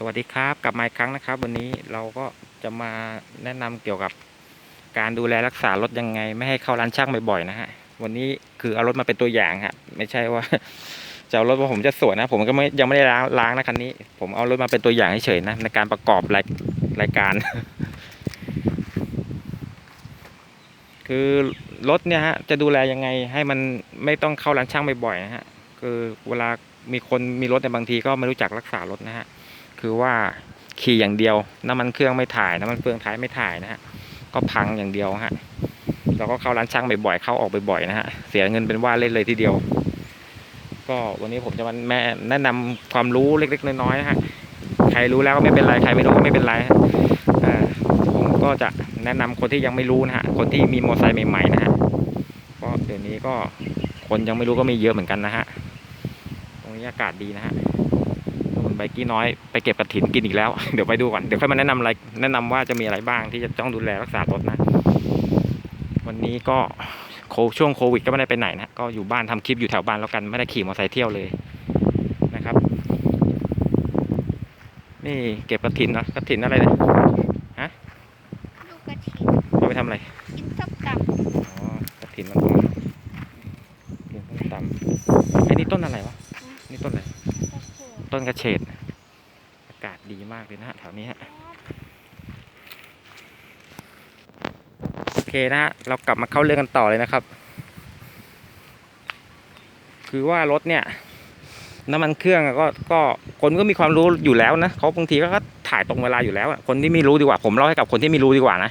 สวัสดีครับกลับมาอีกครั้งนะครับ วันนี้เราก็จะมาแนะนำเกี่ยวกับการดูแลรักษารถยังไง ไม่ให้เข้าร้านช่างบ่อยๆนะฮะวันนี้คือเอารถมาเป็นตัวอย่างฮะไม่ใช่ว่าจะเอารถว่าผมจะสวยนะ ผมก็ไม่ยังไม่ได้ล้างล้างนะคันนี้ ผมเอารถมาเป็นตัวอย่างเฉยๆนะในการประกอบรายรายการ คือรถเนี่ยฮะจะดูแลยังไงให้มันไม่ต้องเข้าร้านช่างบ่อยๆนะฮะคือเวลามีคนมีรถในบางทีก็ไม่รู้จักรักษารถนะฮะ คือว่าขี่อย่างเดียว น้ำมันเครื่องไม่ถ่าย น้ำมันเฟืองท้ายไม่ถ่ายนะฮะ ก็พังอย่างเดียวฮะ เราก็เข้าร้านช่างบ่อยๆ เข้าออกบ่อยๆนะฮะ เสียเงินเป็นว่าเล่นเลยทีเดียว ก็วันนี้ผมจะมาแนะนำความรู้เล็ก ๆ น้อยๆนะฮะ ใครรู้แล้วก็ไม่เป็นไร ใครไม่รู้ก็ไม่เป็นไรผมก็จะแนะนำคนที่ยังไม่รู้นะฮะ คนที่มีมอเตอร์ไซค์ใหม่ๆนะฮะ ก็เดี๋ยวนี้ก็คนยังไม่รู้ก็มีเยอะเหมือนกันนะฮะ ตรงนี้อากาศดีนะฮะ ใบกี้น้อยไปเก็บกระถินกินอีกแล้ว เดี๋ยวไปดูก่อน เดี๋ยวค่อยมาแนะนำอะไร แนะนำว่าจะมีอะไรบ้างที่จะต้องดูแลรักษารถนะ วันนี้ก็โคช่วงโควิดก็ไม่ได้ไปไหนนะ ก็อยู่บ้านทำคลิปอยู่แถวบ้านแล้วกัน ไม่ได้ขี่มอเตอร์ไซค์เที่ยวเลยนะครับ นี่เก็บกระถินนะกระถินอะไรเนี่ยลูกกระถิ่นเอาไปทำอะไร กินส้มตอ๋อกระถินมันกินส้มตำไอ้นี่ต้นอะไรวะ นี่ต้นอะไรำกระเทียมต้นกระเฉดอากเลยนะฮะแถวนี้ฮะโอเคนะฮะเรากลับมาเข้าเรื่องกันต่อเลยนะครับ คือว่ารถเนี่ยน้ำมันเครื่องก็ก็คนก็มีความรู้อยู่แล้วนะเขาบางทีก็ถ่ายตรงเวลาอยู่แล้วคนที่ไม่รู้ดีกว่า ผมเล่าให้กับคนที่ไม่รู้ดีกว่านะ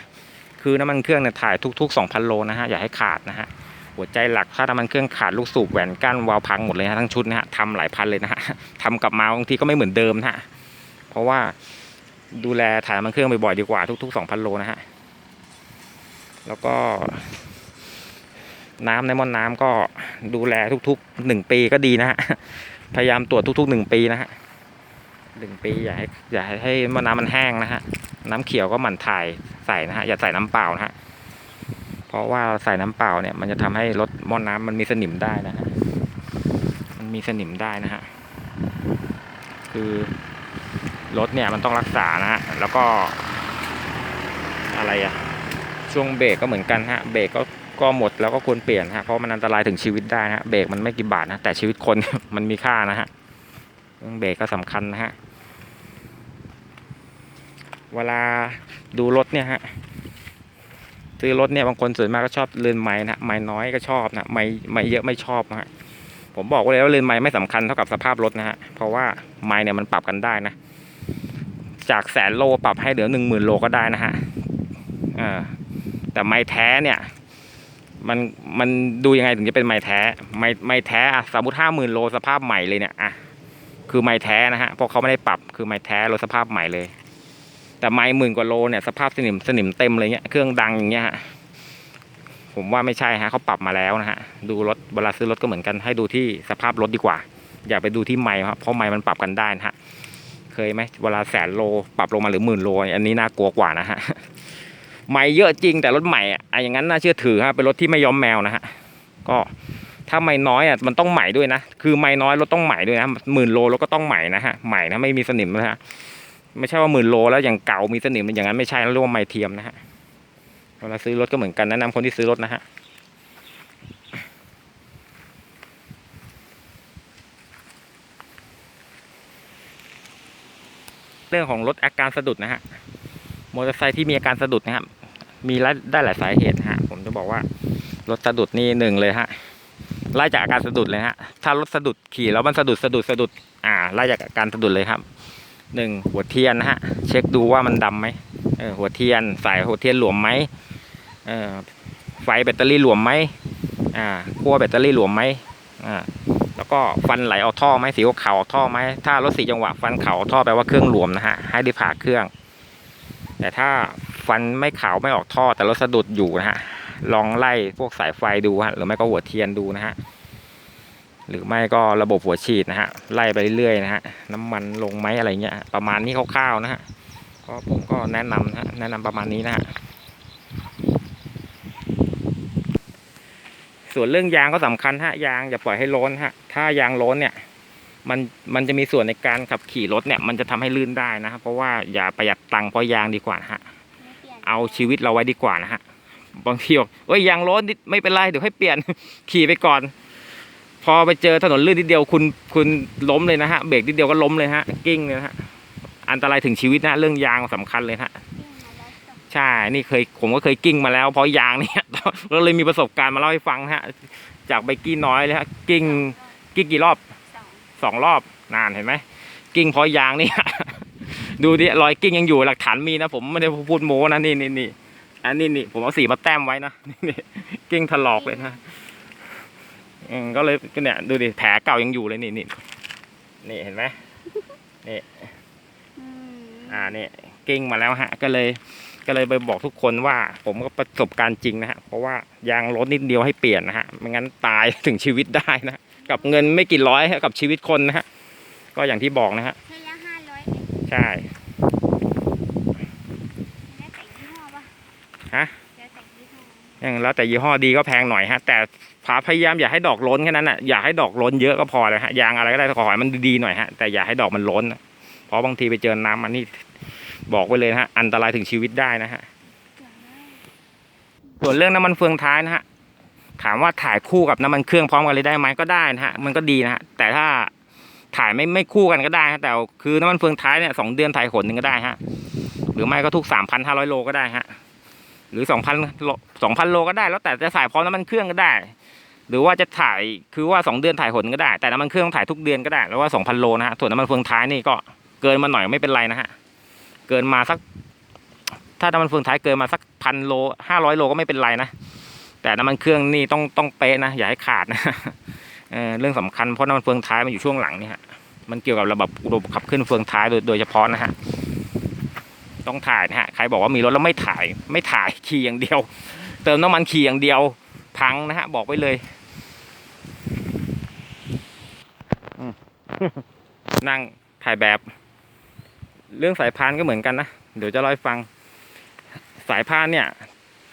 คือน้ำมันเครื่องเนี่ยถ่ายทุก ๆ 2,000 โลนะฮะอย่าให้ขาดนะฮะหัวใจหลักถ้าน้ำมันเครื่องขาดลูกสูบแหวนก้านวาล์วพังหมดเลยนะทั้งชุดนะฮะทำหลายพันเลยนะฮะทำกลับมาบางทีก็ไม่เหมือนเดิมนะฮะ ราะว่าดูแลถ่ายมันเครื่องบ่อยๆดีกว่าทุกๆ 2,000 โลนะฮะ แล้วก็ น้ำในมอนน้ำก็ดูแลทุกๆหนึ่งปีก็ดีนะฮะ พยายามตรวจทุกๆหนึ่งปีนะฮะหนึ่งปีอย่าให้อย่าให้มอน้ำมันแห้งนะฮะ น้ำเขียวก็หมั่นถ่ายใส่นะฮะ อย่าใส่น้ำเปล่านะฮะ เพราะว่าใส่น้ำเปล่าเนี่ย มันจะทำให้รถมอน้ำมันมีสนิมได้นะฮะ มันมีสนิมได้นะฮะ คือ รถเนี่ยมันต้องรักษานะฮะแล้วก็ อะไรอะช่วงเบรกก็เหมือนกันฮะเบรกก็ก็หมดแล้วก็ควรเปลี่ยนฮะเพราะมันอันตรายถึงชีวิตได้นะฮะเบรกมันไม่กี่บาทนะแต่ชีวิตคนมันมีค่านะฮะเรื่องเบรกก็สำคัญนะฮะเวลาดูรถเนี่ยฮะซื้อรถเนี่ยบางคนส่วนมากก็ชอบเรือนไม้นะไม้น้อยก็ชอบนะไม้ไม้เยอะไม่ชอบนะฮะผมบอกไว้เลยว่าเรือนไม้ไม่สำคัญเท่ากับสภาพรถนะฮะเพราะว่าไม้เนี่ยมันปรับกันได้นะ จากแสนโลปรับให้เหลือหนึ่งหมื่นโลก็ได้นะฮะอ่าแต่ไม้แท้เนี่ยมันมันดูยังไงถึงจะเป็นไม้แท้ไม้ไม้แท้อะสมมติห้าหมื่นโลสภาพใหม่เลยเนี่ยอะคือไม้แท้นะฮะเพราะเขาไม่ได้ปรับคือไม้แท้รถสภาพใหม่เลย แต่ไม้หมื่นกว่าโลเนี่ยสภาพสนิมสนิมเต็มเลยเงี้ยเครื่องดังอย่างเงี้ยฮะผมว่าไม่ใช่ฮะเขาปรับมาแล้วนะฮะดูรถเวลาซื้อรถก็เหมือนกันให้ดูที่สภาพรถดีกว่า อย่าไปดูที่ไม้ครับเพราะไม้มันปรับกันได้นะฮะ เคยไหมเวลาแสนโลปรับลงมาหรือหมื่นโล อันนี้น่ากลัวกว่านะฮะใหม่เยอะจริงแต่รถใหม่อะอะอย่างนั้นน่าเชื่อถือฮะเป็นรถที่ไม่ยอมแมวนะฮะก็ถ้าไม่น้อยอะมันต้องใหม่ด้วยนะคือไม่น้อยรถต้องใหม่ด้วยนะหมื่นโลรถก็ต้องใหม่นะฮะใหม่นะไม่มีสนิมนะฮะไม่ใช่ว่าหมื่นโลแล้วอย่างเก่ามีสนิมอย่างนั้นไม่ใช่นะเรียกว่าไม่เทียมนะฮะเวลาซื้อรถก็เหมือนกันแนะนำคนที่ซื้อรถนะฮะ เรื่องของรถอาการสะดุดนะฮะมอเตอร์ไซค์ที่มีอาการสะดุดนะครับ มีได้หลายสาเหตุฮะ ผมจะบอกว่ารถสะดุดนี่หนึ่งเลยฮะไล่จากอาการสะดุดเลยฮะถ้ารถสะดุดขี่แล้วมันสะดุดสะดุดสะดุด อ่าไล่จากอาการสะดุดเลยครับหนึ่งหัวเทียนนะฮะ เช็คดูว่ามันดำไหมเออหัวเทียนสายหัวเทียนหลวมไหมเออไฟแบตเตอรี่หลวมไหมอ่าขั้วแบตเตอรี่หลวมไหมอ่า แล้วก็ฟันไหลออกท่อไหมสีขาออกท่อไหมถ้ารถสีจังหวะฟันเข่าออกท่อแปลว่าเครื่องหลวมนะฮะให้รีบผ่าเครื่อง แต่ถ้าฟันไม่เข่าไม่ออกท่อ แต่รถสะดุดอยู่นะฮะลองไล่พวกสายไฟดูฮะหรือไม่ก็หัวเทียนดูนะฮะหรือไม่ก็ระบบหัวฉีดนะฮะไล่ไปเรื่อยๆนะฮะน้ำมันลงไหมอะไรเงี้ยประมาณนี้คร่าวๆนะฮะก็ผมก็แนะนำนะฮะแนะนำประมาณนี้นะฮะ ส่วนเรื่องยางก็สำคัญฮะยางอย่าปล่อยให้โล้นฮะถ้ายางโล้นเนี่ย มันมันจะมีส่วนในการขับขี่รถเนี่ย มันจะทำให้ลื่นได้นะครับเพราะว่าอย่าประหยัดตังค์เพราะยางดีกว่านะฮะไม่ปลี่ยนเอาชีวิตเราไว้ดีกว่านะฮะบางทีบอกเอ้ยยางรถนิดไม่เป็นไรเดี๋ยวให้เปลี่ยนขี่ไปก่อน พอไปเจอถนนลื่นนิดเดียวคุณคุณล้มเลยนะฮะเบรกนิดเดียวก็ล้มเลยฮะกิ้งเลยนะฮะอันตรายถึงชีวิตนะเรื่องยางสำคัญเลยนะฮะ ใช่ นี่เคยผมก็เคยกิ้งมาแล้ว เพราะยางเนี่ยเราเลยมีประสบการณ์มาเล่าให้ฟังนะฮะ จากไบกี้น้อยเลยฮะกิ้งกิ้งกี่รอบสองสองรอบนานเห็นไหมกิ้งเพราะยางนี่ดูดิรอยกิ้งยังอยู่หลักฐานมีนะผมไม่ได้พูดโม้นะนี่นี่นี่อันนี้นี่ผมเอาสีมาแต้มไว้นะนี่กิ้งถลอกเลยนะอืมก็เลยก็เนี่ยดูดิแผลเก่ายังอยู่เลยนี่นี่นี่เห็นไหมอืมอ่าเนี่ยกิ้งมาแล้วฮะก็เลย ก็เลยไปบอกทุกคนว่าผมก็ประสบการณ์จริงนะฮะเพราะว่ายางรถนิดเดียวให้เปลี่ยนนะฮะไม่งั้นตายถึงชีวิตได้นะกับเงินไม่กี่ร้อยฮะกับชีวิตคนนะฮะก็อย่างที่บอกนะฮะใช้ละห้าร้อยใช่แล้วแต่ยี่ห้อปะฮะแล้วแต่ยี่ห้ออย่างแล้วแต่ยี่ห้อดีก็แพงหน่อยฮะ แต่พาพยายามอย่าให้ดอกล้นแค่นั้นอะ อย่าให้ดอกล้นเยอะก็พอเลยฮะ ยางอะไรก็ได้ขอให้มันดีๆหน่อยฮะ แต่อย่าให้ดอกมันล้นนะเพราะบางทีไปเจอน้ำมันนี่ บอกไว้เลยนะฮะ อันตรายถึงชีวิตได้นะฮะ ส่วนเรื่องน้ำมันเฟืองท้ายนะฮะ ถามว่าถ่ายคู่กับน้ำมันเครื่องพร้อมกันเลยได้ไหมก็ได้นะฮะ มันก็ดีนะฮะ แต่ถ้าถ่ายไม่ไม่คู่กันก็ได้ฮะ แต่คือน้ำมันเฟืองท้ายเนี่ยสองเดือนถ่ายหนหนึ่งก็ได้ฮะ หรือไม่ก็ทุกสามพันห้าร้อยโลก็ได้ฮะ หรือสองพันสองพันโลก็ได้ แล้วแต่จะถ่ายพร้อมน้ำมันเครื่องก็ได้ หรือว่าจะถ่ายคือว่าสองเดือนถ่ายหนก็ได้ แต่น้ำมันเครื่องต้องถ่ายทุกเดือนก็ได้ แล้วว่าสองพันโลนะฮะ ส่วนน้ำมันเฟืองท้ายนี่ก็เกินมาหน่อยไม่เป็นไรนะฮะ เกินมาสัก ถ้าน้ำมันเฟืองท้ายเกินมาสักพันโลห้าร้อยโลก็ไม่เป็นไรนะแต่น้ำมันเครื่องนี่ต้องต้องเป๊ะนะอย่าให้ขาดนะเเรื่องสำคัญเพราะน้ำมันเฟืองท้ายมันอยู่ช่วงหลังนี่ฮะมันเกี่ยวกับระบบระบบขับเคลื่อนเฟืองท้ายโดยโดยเฉพาะนะฮะต้องถ่ายนะฮะใครบอกว่ามีรถแล้วไม่ถ่าย ไม่ถ่ายขี่อย่างเดียว เติมน้ำมันขี่อย่างเดียวพังนะฮะบอกไว้เลยนั่งถ่ายแบบ เรื่องสายพานก็เหมือนกันนะ เดี๋ยวจะเล่าให้ฟัง สายพานเนี่ย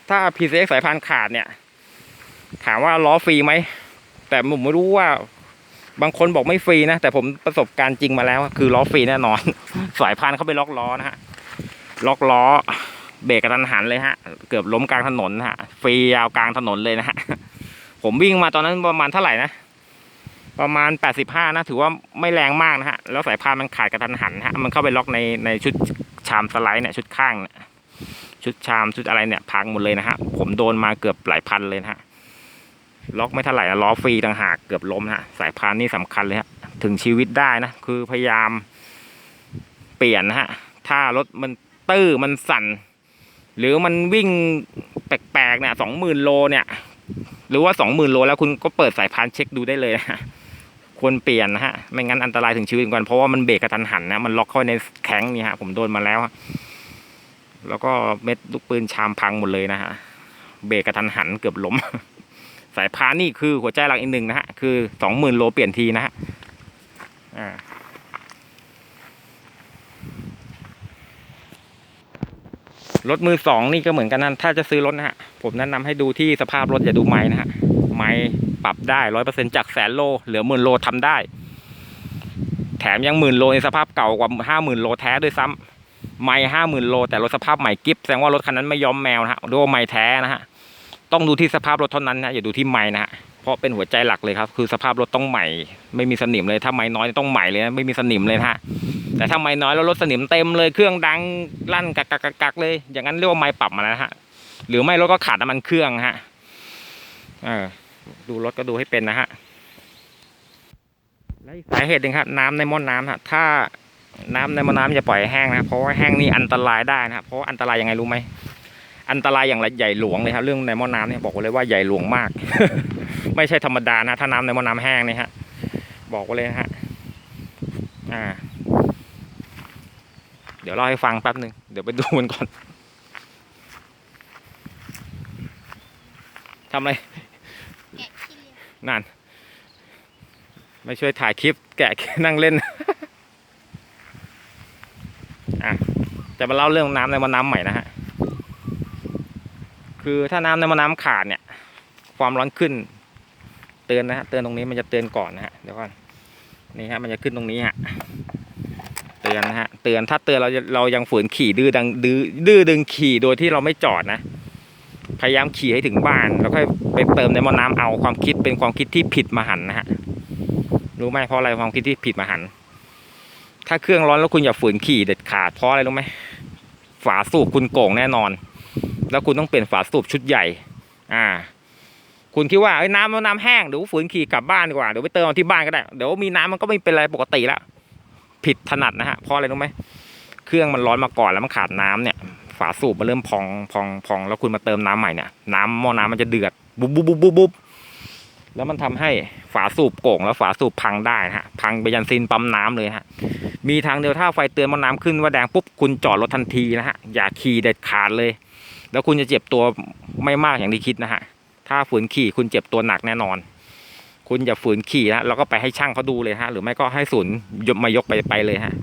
ถ้า PCX สายพานขาดเนี่ย ถามว่าล้อฟรีไหม แต่ผมไม่รู้ว่า บางคนบอกไม่ฟรีนะ แต่ผมประสบการณ์จริงมาแล้ว คือล้อฟรีแน่นอน สายพานเขาไปล็อกล้อนะฮะ ล็อกล้อ เบรกกระทันหันเลยฮะ เกือบล้มกลางถนนนะฮะ ฟรียาวกลางถนนเลยนะฮะ ผมวิ่งมาตอนนั้นประมาณเท่าไหร่นะ ประมาณ 85 นะ ถือว่าไม่แรงมากนะฮะ แล้วสายพานมันขาดกระทันหันฮะ มันเข้าไปล็อกในในชุดชามสไลด์เนี่ยชุดข้างเนี่ยชุดชามชุดอะไรเนี่ยพังหมดเลยนะฮะ ผมโดนมาเกือบหลายพันเลยนะฮะ ล็อกไม่เท่าไหร่ล้อฟรีต่างหากเกือบล้มนะฮะ สายพานนี่สำคัญเลยฮะ ถึงชีวิตได้นะ คือพยายามเปลี่ยนนะฮะ ถ้ารถมันตื้อมันสั่น หรือมันวิ่งแปลกๆเนี่ยสองหมื่นโลเนี่ย หรือว่าสองหมื่นโลแล้วคุณก็เปิดสายพานเช็คดูได้เลยนะฮะ ควรเปลี่ยนนะฮะ ไม่งั้นอันตรายถึงชีวิตเหมือนกัน เพราะว่ามันเบรกกระทันหันนะ มันล็อกเข้าในแข้งนี่ฮะ ผมโดนมาแล้ว แล้วก็เม็ดลูกปืนชามพังหมดเลยนะฮะ เบรกกระทันหันเกือบล้ม สายพานนี่คือหัวใจหลักอีกหนึ่งนะฮะ คือสองหมื่นโลเปลี่ยนทีนะฮะ อ่ารถมือสองนี่ก็เหมือนกันนะถ้าจะซื้อรถนะฮะ ผมแนะนำให้ดูที่สภาพรถอย่าดูไม้นะฮะ ไม้ ปรับได้ร้อยเปอร์เซ็นจากแสนโลเหลือหมื่นโลทำได้ แถมยังหมื่นโลในสภาพเก่ากว่าห้าหมื่นโลแท้ด้วยซ้ำไม่ห้าหมื่นโล แต่รถสภาพใหม่กิฟแสดงว่ารถคันนั้นไม่ยอมแมวนะฮะดูว่าไม่แท้นะฮะต้องดูที่สภาพรถเท่านั้นนะอย่าดูที่ไม่นะฮะเพราะเป็นหัวใจหลักเลยครับ คือสภาพรถต้องใหม่ ไม่มีสนิมเลยถ้าไม่น้อยต้องใหม่เลยนะไม่มีสนิมเลยนะฮะแต่ถ้าไม่น้อยแล้วรถสนิมเต็มเลยเครื่องดังลั่นกักกักกักเลย อย่างนั้นเรียกว่าไม่ปรับมาแล้วนะฮะหรือไม่รถก็ขาดน้ำมันเครื่องฮะเออ ดูรถก็ดูให้เป็นนะฮะและอีกสาเหตุหนึ่งครับ น้ำในหม้อน้ำฮะถ้าน้ำในมอน้ำอย่าปล่อยแห้งนะเพราะว่าแห้งนี่อันตรายได้นะครับเพราะาอันตรายยังไงรู้ไหมอันตรายอย่างไรใหญ่หลวงเลยครับเรื่องในหม้อน้ำเนี่ยบอกเลยว่าใหญ่หลวงมาก ไม่ใช่ธรรมดานะถ้าน้ำในหม้อน้ำแห้งเนี่ยฮะบอกไว้เลยนะฮะอ่า เดี๋ยวเล่าให้ฟังแป๊บหนึ่งเดี๋ยวไปดูมันก่อนทำอะไร นั่น ไม่ช่วยถ่ายคลิป แกะนั่งเล่นอะจะมาเล่าเรื่องน้ำในมอน้ำใหม่นะฮะ คือถ้าน้ำในมอน้ำขาดเนี่ย ความร้อนขึ้น เตือนนะฮะ เตือนตรงนี้มันจะเตือนก่อนนะฮะ เดี๋ยวก่อน นี่ฮะ มันจะขึ้นตรงนี้ฮะ เตือนนะฮะ เตือน ถ้าเตือนเราเรายังฝืนขี่ดื้อดังดื้อดื้อดึงขี่โดยที่เราไม่จอดนะ พยายามขี่ให้ถึงบ้าน แล้วค่อยไปเติมในมอน้ำเอาความคิดเป็นความคิดที่ผิดมหันนะฮะรู้ไหมเพราะอะไรความคิดที่ผิดมหันถ้าเครื่องร้อนแล้วคุณอย่าฝืนขี่เด็ดขาดเพราะอะไรรู้ไหมฝาสูบคุณโก่งแน่นอน แล้วคุณต้องเปลี่ยนฝาสูบชุดใหญ่ อ่า คุณคิดว่าเอ้น้ำน้ำแห้งเดี๋ยวฝืนขี่กลับบ้านดีกว่าเดี๋ยวไปเติมที่บ้านก็ได้เดี๋ยวมีน้ำมันก็ไม่เป็นไรปกติแล้วผิดถนัดนะฮะเพราะอะไรรู้ไหมเครื่องมันร้อนมาก่อนแล้วมันขาดน้ำเนี่ย ฝาสูบมันเริ่มพองพองพองแล้วคุณมาเติมน้ำใหม่เนี่ยน้ำหม้อน้ำมันจะเดือดบุบบุบบุบบุบบุบแล้วมันทำให้ฝาสูบโก่งแล้วฝาสูบพังได้นะฮะพังไปยันซินปั๊มน้ำเลยฮะมีทางเดียวถ้าไฟเตือนหม้อน้ำขึ้นว่าแดงปุ๊บคุณจอดรถทันทีนะฮะอย่าขี่เด็ดขาดเลย แล้วคุณจะเจ็บตัวไม่มากอย่างที่คิดนะฮะถ้าฝืนขี่คุณเจ็บตัวหนักแน่นอน คุณอย่าฝืนขี่นะแล้วก็ไปให้ช่างเขาดูเลยฮะหรือไม่ก็ให้ศูนย์ยมายกไปไปเลยฮะ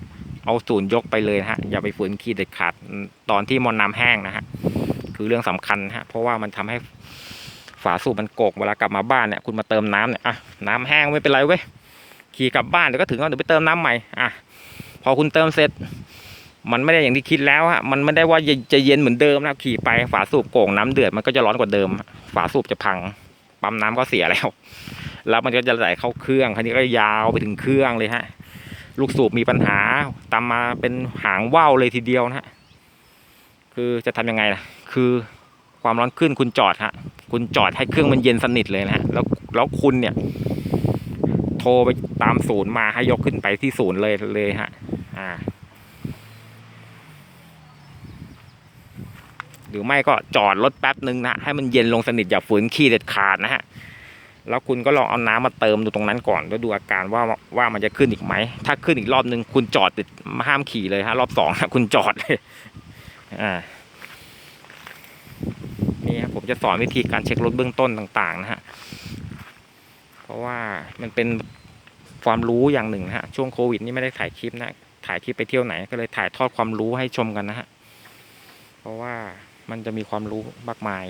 เอาศูนย์ยกไปเลยนะฮะอย่าไปฝืนขี่เด็ดขาดตอนที่มอนน้ำแห้งนะฮะคือเรื่องสำคัญฮะเพราะว่ามันทำให้ฝาสูบมันโกกเวลากลับมาบ้านเนี่ยคุณมาเติมน้ำเนี่ยอะน้ำแห้งไม่เป็นไรเว้ยขี่กลับบ้านเดี๋ยวก็ถึงแล้วเดี๋ยวไปเติมน้ำใหม่อะพอคุณเติมเสร็จ มันไม่ได้อย่างที่คิดแล้วฮะมันไม่ได้ว่าจะเย็นเหมือนเดิมนะขี่ไปฝาสูบโก่งน้ำเดือดมันก็จะร้อนกว่าเดิม ฝาสูบจะพังปั๊มน้ำก็เสียแล้ว แล้วมันก็จะไหลเข้าเครื่องคันนี้ก็ยาวไปถึงเครื่องเลยฮะ ลูกสูบมีปัญหาตามมาเป็นหางว่าวเลยทีเดียวนะฮะคือจะทำยังไงล่ะ คือความร้อนขึ้นคุณจอดฮะคุณจอดให้เครื่องมันเย็นสนิทเลยนะฮะแล้วแล้วคุณเนี่ย โทรไปตามศูนย์มาให้ยกขึ้นไปที่ศูนย์เลยเลยฮะอ่า หรือไม่ก็จอดรถแป๊บหนึ่งนะให้มันเย็นลงสนิทอย่าฝืนขี้เด็ดขาดนะฮะ แล้วคุณก็ลองเอาน้ำมาเติมดูตรงนั้นก่อนแล้วดูอาการว่าว่ามันจะขึ้นอีกไหม ถ้าขึ้นอีกรอบหนึ่งคุณจอดติดห้ามขี่เลยฮะรอบสองคุณจอดเลยอ่านี่ครับผมจะสอนวิธีการเช็ครถเบื้องต้นต่างๆนะฮะเพราะว่ามันเป็นความรู้อย่างหนึ่งนะฮะช่วงโควิดนี่ไม่ได้ถ่ายคลิปนะถ่ายคลิปไปเที่ยวไหนก็เลยถ่ายทอดความรู้ให้ชมกันนะฮะเพราะว่ามันจะมีความรู้มากมาย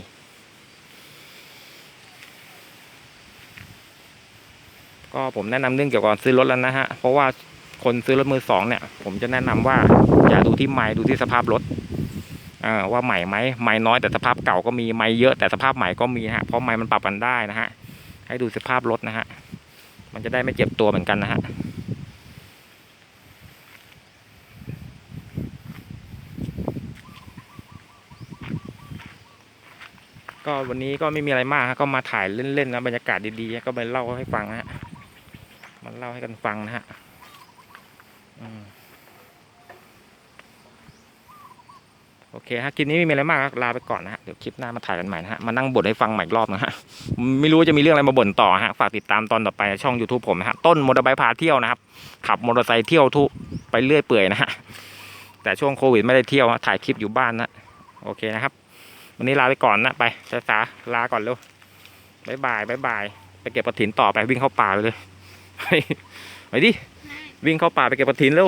ก็ผมแนะนำเรื่องเกี่ยวกับซื้อรถแล้วนะฮะ เพราะว่าคนซื้อรถมือสองเนี่ย ผมจะแนะนำว่าอย่าดูที่ไม้ดูที่สภาพรถอ่าว่าใหม่ไหมไม้น้อยแต่สภาพเก่าก็มีไม้เยอะแต่สภาพใหม่ก็มีฮะเพราะไม้มันปรับกันได้นะฮะ ให้ดูสภาพรถนะฮะ มันจะได้ไม่เจ็บตัวเหมือนกันนะฮะก็วันนี้ก็ไม่มีอะไรมากฮะก็มาถ่ายเล่นๆนะบรรยากาศดีๆ ก็มาเล่าให้ฟังนะฮะ มันเล่าให้กันฟังนะฮะโอเคฮะคลิปนี้ไม่มีอะไรมากลาไปก่อนนะฮะเดี๋ยวคลิปหน้ามาถ่ายกันใหม่นะฮะมานั่งบ่นให้ฟังใหม่อีกรอบนะฮะไม่รู้จะมีเรื่องอะไรมาบ่นต่อฮะฝากติดตามตอนต่อไปช่อง YouTube ผมนะฮะต้นมอเตอร์ไซค์พาเที่ยวนะครับขับมอเตอร์ไซค์เที่ยวทุไปเรื่อยเปื่อยนะฮะแต่ช่วงโควิดไม่ได้เที่ยวฮะถ่ายคลิปอยู่บ้านนะโอเคนะครับ วันนี้ลาไปก่อนนะไปจ้าลาก่อนเร็วบายบายบายบายไปเก็บกระถินต่อไปวิ่งเข้าป่าเลย ไปไปดิวิ่งเข้าป่าไปเก็บกระถินเร็ว